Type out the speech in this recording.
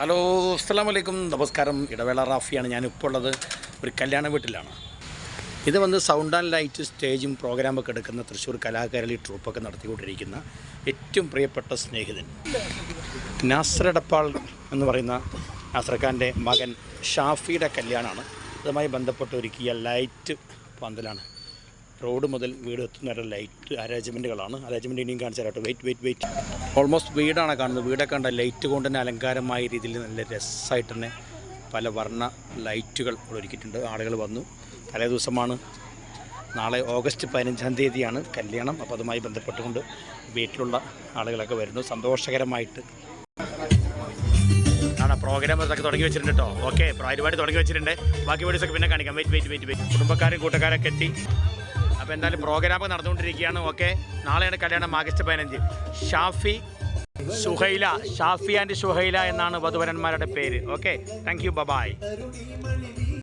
Hello അസ്സാം വലൈക്കും നമസ്കാരം. ഇടവേള റാഫിയാണ്. ഞാനിപ്പോൾ ഉള്ളത് ഒരു കല്യാണ വീട്ടിലാണ്. ഇത് വന്ന് സൗണ്ട് ആൻഡ് ലൈറ്റ് സ്റ്റേജും പ്രോഗ്രാമൊക്കെ എടുക്കുന്ന തൃശ്ശൂർ കലാകാരളി ട്രൂപ്പൊക്കെ നടത്തിക്കൊണ്ടിരിക്കുന്ന ഏറ്റവും പ്രിയപ്പെട്ട സ്നേഹിതൻ. നാസർ എടപ്പാൾ എന്ന് പറയുന്ന നാസർഖാന്റെ മകൻ ഷാഫിയുടെ കല്യാണമാണ്. അതുമായി ബന്ധപ്പെട്ട് ഒരുക്കിയ ലൈറ്റ് പന്തലാണ്. റോഡ് മുതൽ വീട് എത്തുന്ന വരെ ലൈറ്റ് അറേഞ്ച്മെന്റുകളാണ് അറേഞ്ച്മെന്റ് ഇനിയും കാണിച്ചു തരാം വെയിറ്റ് വെയിറ്റ് വെയിറ്റ് ഓൾമോസ്റ്റ് വീടാണ് കാണുന്നത്. വീടൊക്കെ കണ്ട ലൈറ്റ് കൊണ്ട് തന്നെ അലങ്കാരമായ രീതിയിൽ നല്ല രസമായിട്ട് തന്നെ പല വർണ ലൈറ്റുകൾ ഒരുക്കിയിട്ടുണ്ട്. ആളുകൾ വന്നു. തലേ ദിവസമാണ്. നാളെ ഓഗസ്റ്റ് പതിനഞ്ചാം തീയതിയാണ് കല്യാണം. അപ്പോൾ അതുമായി ബന്ധപ്പെട്ടുകൊണ്ട് വീട്ടിലുള്ള ആളുകളൊക്കെ വരുന്നു. സന്തോഷകരമായിട്ട്. ആണ് പ്രോഗ്രാം ഇതൊക്കെ തുടങ്ങി വെച്ചിട്ടുണ്ട് കേട്ടോ ഓക്കെ പരിപാടി തുടങ്ങി വെച്ചിട്ടുണ്ട്. ബാക്കി വീഡിയോസ് ഒക്കെ പിന്നെ കാണിക്കാം. വെയിറ്റ് വെയിറ്റ് വെയിറ്റ് വെയിറ്റ് കുടുംബക്കാരും കൂട്ടുകാരൊക്കെ എത്തി. അപ്പോൾ എന്തായാലും പ്രോഗ്രാം നടന്നുകൊണ്ടിരിക്കുകയാണ്. ഓക്കെ. നാളെയാണ് കല്യാണം ആഗസ്റ്റ് പതിനഞ്ച്. ഷാഫി സുഹൈല ഷാഫി ആൻഡ് സുഹൈല എന്നാണ് വധുവരന്മാരുടെ പേര്. ഓക്കെ. Thank you bye-bye